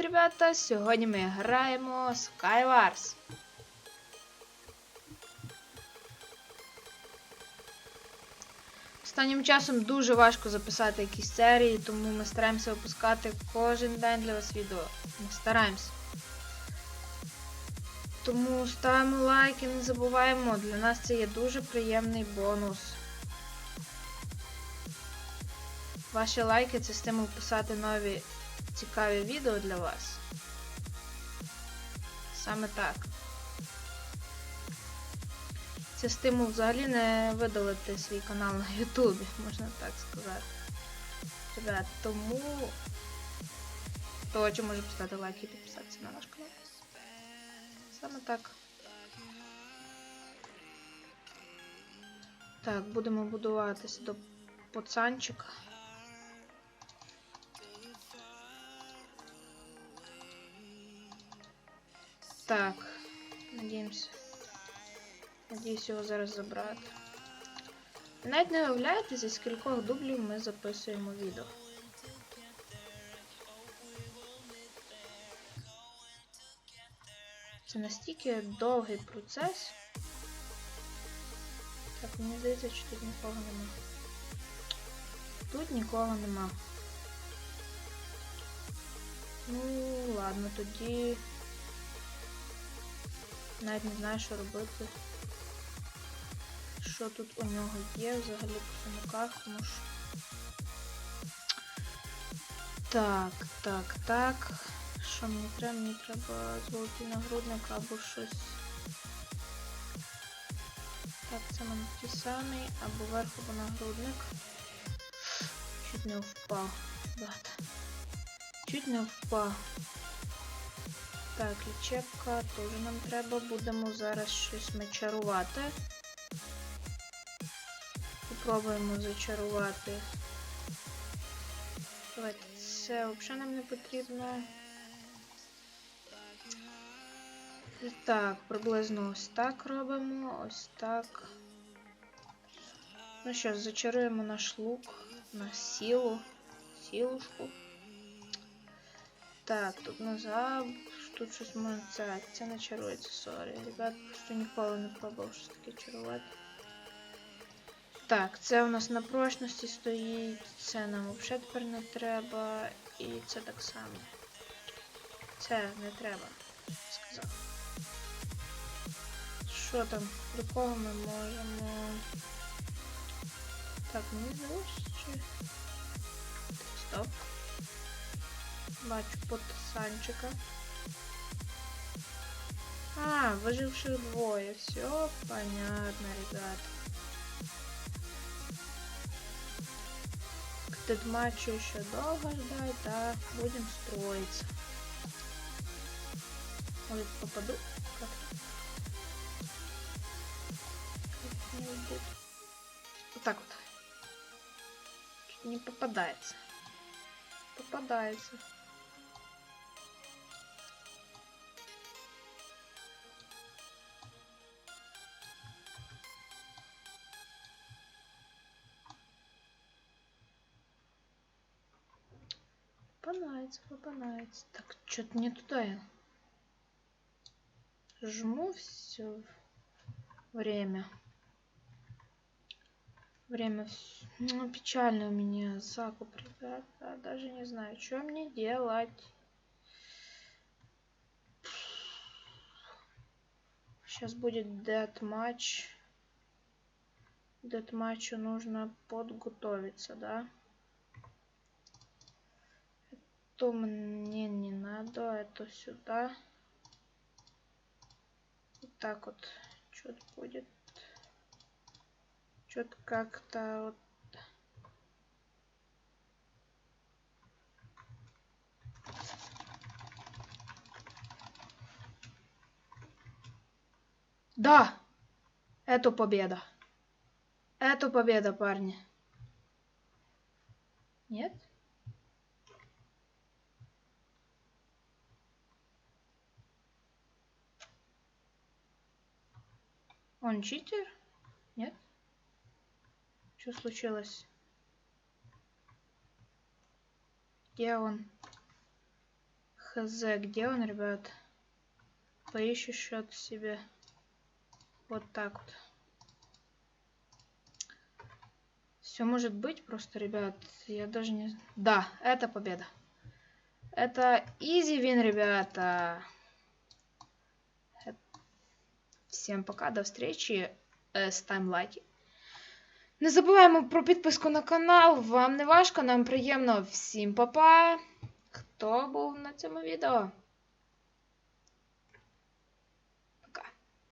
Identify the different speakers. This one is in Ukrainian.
Speaker 1: ребята! Сьогодні ми граємо Skywars. Останнім часом дуже важко записати якісь серії, тому ми стараємося випускати кожен день для вас відео. Ми стараємося. Тому ставимо лайки, не забуваємо, для нас це є дуже приємний бонус. Ваші лайки це стимул писати нові цікаві відео для вас. Саме так. Це стимул взагалі не видалити свій канал на Ютубі, можна так сказати. Ребят, тому хто хоче може поставити лайк і підписатися на наш канал. Саме так. Так, будемо будуватися до пацанчика. Так, надіємося. Надіюсь його зараз забрати. Навіть не уявляєте, зі скількох дублів ми записуємо відео. Це настільки довгий процес. Так, мені здається, що тут нікого нема. Тут нікого нема. Ну, ладно, тоді. Навіть не знаю, що робити. Що тут у нього є взагалі по сумках, тому що. Так, так, так. Що мені треба? Мені треба золотий нагрудник або щось. Так, це в мене ті самі, або верх, або нагрудник. Чуть не впав. Чуть не впав. Так, лічебка теж нам треба. Будемо зараз щось ми. Попробуємо зачарувати. Давайте це взагалі нам не потрібно. Так, приблизно ось так робимо, ось так. Ну що, зачаруємо наш лук на сілу. Сілушку. Так, тут назад, тут щось можна це, це не чарується, сорі. Ребят, просто ніколи не пробував щось таке чарувати. Так, це у нас на прочності стоїть, це нам взагалі тепер не треба. І це так само. Це не треба, сказав. Що там? До кого ми можемо. Так, мені здалося, чи. Стоп. Бачу пацанчика. А, выживших двое. Все понятно, ребят. К матчу еще долго ждать, да, будем строиться. Может попаду? Как? Как не уйдет? Вот так вот. Чуть не попадается. Попадается. Попадается, попадается. Так, что-то не туда я. Жму все время. Время ну, печально у меня закуп, ребята. Даже не знаю, что мне делать. Сейчас будет дед матч. Дед матчу нужно подготовиться, да? То мне не надо, это сюда. Вот так вот что-то будет. Что-то как-то вот. Да! Это победа. Это победа, парни. Нет? Он читер? Нет? Что случилось? Где он? Хз, где он, ребят? Поищу счет себе. Вот так вот. Все может быть просто, ребят. Я даже не... Да, это победа. Это easy win, ребята. Всем пока, до встречи. Э, Ставим лайки. Не забуваємо про підписку на канал. Вам не важко, нам приємно. Всім па-па. Хто був на цьому відео?